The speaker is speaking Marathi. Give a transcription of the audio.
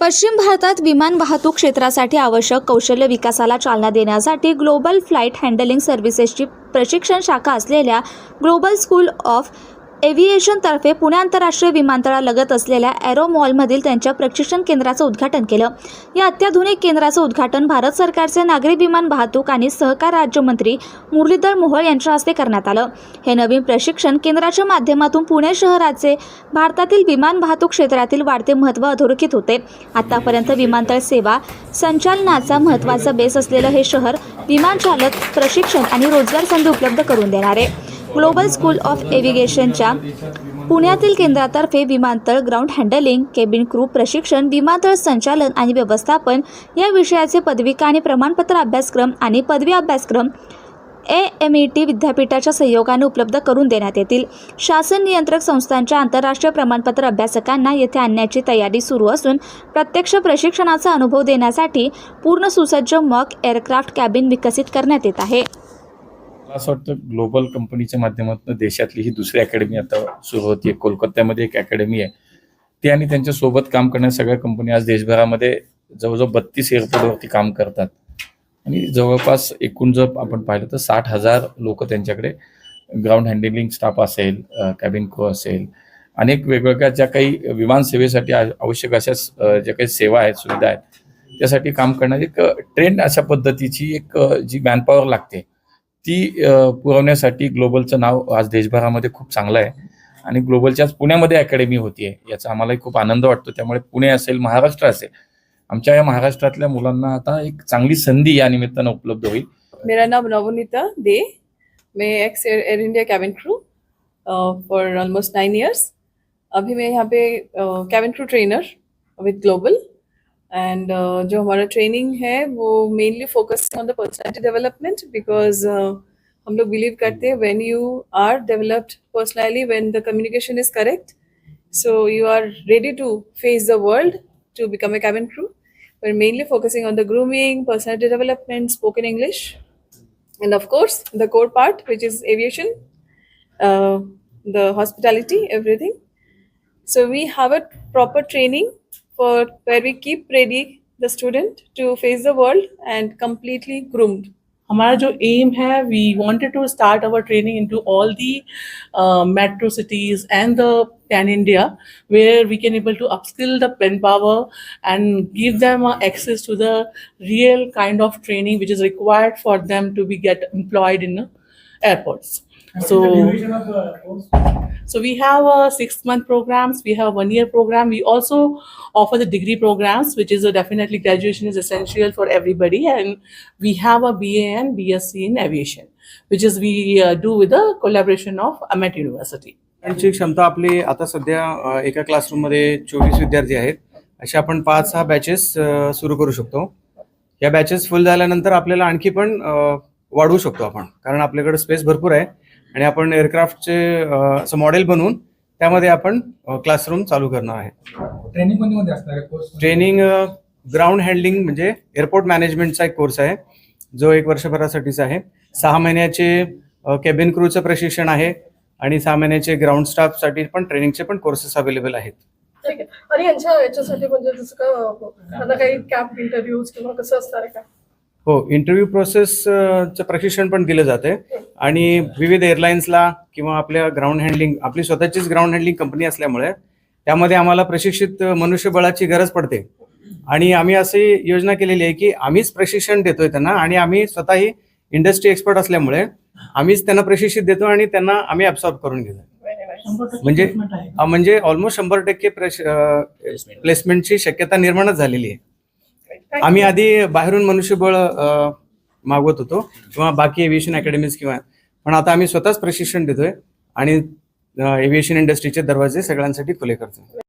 पश्चिम भारतात विमान वाहतूक क्षेत्रासाठी आवश्यक कौशल्य विकासाला चालना देण्यासाठी ग्लोबल फ्लाईट हँडलिंग सर्व्हिसेसची प्रशिक्षण शाखा असलेल्या ग्लोबल स्कूल ऑफ एव्हिएशनतर्फे पुणे आंतरराष्ट्रीय विमानतळालगत असलेल्या एरो मॉलमधील त्यांच्या प्रशिक्षण केंद्राचं उद्घाटन केलं. या अत्याधुनिक केंद्राचं उद्घाटन भारत सरकारचे नागरी विमान वाहतूक आणि सहकार राज्यमंत्री मुरलीधर मोहोळ यांच्या हस्ते करण्यात आलं. हे नवीन प्रशिक्षण केंद्राच्या माध्यमातून पुणे शहराचे भारतातील विमान वाहतूक क्षेत्रातील वाढते महत्त्व अधोरेखित होते. आतापर्यंत विमानतळ सेवा संचालनाचा महत्त्वाचा बेस असलेलं हे शहर विमानचालक प्रशिक्षण आणि रोजगार संधी उपलब्ध करून देणारे. ग्लोबल स्कूल ऑफ एव्हिगेशनच्या पुण्यातील केंद्रातर्फे विमानतळ ग्राउंड हँडलिंग केबिन क्रू प्रशिक्षण विमानतळ संचालन आणि व्यवस्थापन या विषयाचे पदविका आणि प्रमाणपत्र अभ्यासक्रम आणि पदवी अभ्यासक्रम ए एम ई टी विद्यापीठाच्या सहयोगाने उपलब्ध करून देण्यात येतील. शासन नियंत्रक संस्थांच्या आंतरराष्ट्रीय प्रमाणपत्र अभ्यासकांना येथे आणण्याची तयारी सुरू असून प्रत्यक्ष प्रशिक्षणाचा अनुभव देण्यासाठी पूर्ण सुसज्ज मॉक एअरक्राफ्ट कॅबिन विकसित करण्यात येत आहे. मला असं वाटतं ग्लोबल कंपनीच्या माध्यमातून देशातली ही दुसरी अकॅडमी आता सुरू होती कोलकात्यामध्ये एक अकॅडमी आहे. ते आणि त्यांच्यासोबत काम करणाऱ्या सगळ्या कंपनी आज देशभरामध्ये जवळजवळ बत्तीस एअरपोर्टवरती काम करतात. आणि जवळपास एकूण जर आपण पाहिलं तर साठ हजार लोक त्यांच्याकडे ग्राउंड हँडलिंग स्टाफ असेल कॅबिन क्रू असेल अनेक वेगवेगळ्या ज्या काही विमान सेवेसाठी आवश्यक अशा ज्या काही सेवा आहेत सुविधा आहेत त्यासाठी काम करणारी एक ट्रेंड अशा पद्धतीची एक जी मॅनपॉवर लागते. ती पुरवण्यासाठी ग्लोबलचं नाव आज देशभरामध्ये खूप चांगलं आहे. आणि ग्लोबलच्या आज पुण्यामध्ये अकॅडमी आहे याचा आम्हालाही खूप आनंद वाटतो. त्यामुळे पुणे असेल महाराष्ट्र असेल आमच्या या महाराष्ट्रातल्या मुलांना आता एक चांगली संधी या निमित्तानं उपलब्ध होईल. मेरा नाम नवनीता दे. मैं ex air Air India cabin crew for almost nine years अभी मैं यहाँ पे cabin crew trainer with global end जो हमारा ट्रेनिंग है वो mainly focus on the personality development because हम लोग बिलीव करते हैं when you are developed personally when the communication is correct so you are ready to face the world to become a cabin crew we're mainly focusing on the grooming personality development spoken english and of course the core part which is aviation uh, the hospitality everything so we have a proper training for where we keep ready the student to face the world and completely groomed हमारा जो एम है we wanted to start our training into all the metro cities and the pan India where we can able to upskill the pen power and give them uh, access to the real kind of training which is required for them to be get employed in uh, airports so so we have a six month programs we have one year program we also offer the degree programs which is a definitely graduation is essential for everybody and we have a ba and bsc in aviation which is we uh, do with the collaboration of amet university त्यांची क्षमता आपली आता सध्या अ, एका क्लासरूममध्ये चोवीस विद्यार्थी आहेत अशा आपण पाच सहा बॅचेस सुरू करू शकतो या बॅचेस फुल झाल्यानंतर आपल्याला आणखी पण अ, वाढवू शकतो आपण कारण आपल्याकडे स्पेस भरपूर आहे आणि आपण एअरक्राफ्टचे असं मॉडेल बनवून त्यामध्ये आपण क्लासरूम चालू करणार आहे. ट्रेनिंग कोणती मध्ये असणार आहे? कोर्स ट्रेनिंग ग्राउंड हँडलिंग म्हणजे एअरपोर्ट मॅनेजमेंटचा एक कोर्स आहे. जो एक वर्षभरासाठीचा आहे. सहा महिन्याचे केबिन क्रूचं प्रशिक्षण आहे. आणि सहा महिन्याचे ग्राउंड स्टाफसाठी पण ट्रेनिंगचे पण कोर्सेस अवेलेबल आहेत. ठीक आहे. आणि यांच्या याच्यासाठी म्हणजे जसं का त्यांना काही कॅम्प इंटरव्ह्यूज किंवा कसं असणार आहे का? हो इंटरव्ह्यू प्रोसेसचं प्रशिक्षण पण दिलं जाते आणि विविध एअरलाईन्सला किंवा आपल्या ग्राउंड हँडलिंग आपली स्वतःचीच ग्राउंड हँडलिंग कंपनी असल्यामुळे त्यामध्ये आम्हाला प्रशिक्षित मनुष्यबळाची गरज पडते. आणि आम्ही अशी योजना केलेली आहे की आम्हीच प्रशिक्षण देतोय त्यांना आणि आम्ही स्वतःही इंडस्ट्री एक्सपर्ट असल्यामुळे आम्हीच त्यांना प्रशिक्षित देतो आणि त्यांना आम्ही ॲब्सॉर्ब करून घेतो म्हणजे म्हणजे ऑलमोस्ट शंभर टक्के प्लेसमेंटची शक्यता निर्माणच झालेली आहे. आम्ही आधी बाहेरून मनुष्यबळ मागवत होतो किंवा बाकी एव्हिएशन अकॅडमीज किंवा पण आता आम्ही स्वतःच प्रशिक्षण देतोय आणि एव्हिएशन इंडस्ट्रीचे दरवाजे सगळ्यांसाठी खुले करतो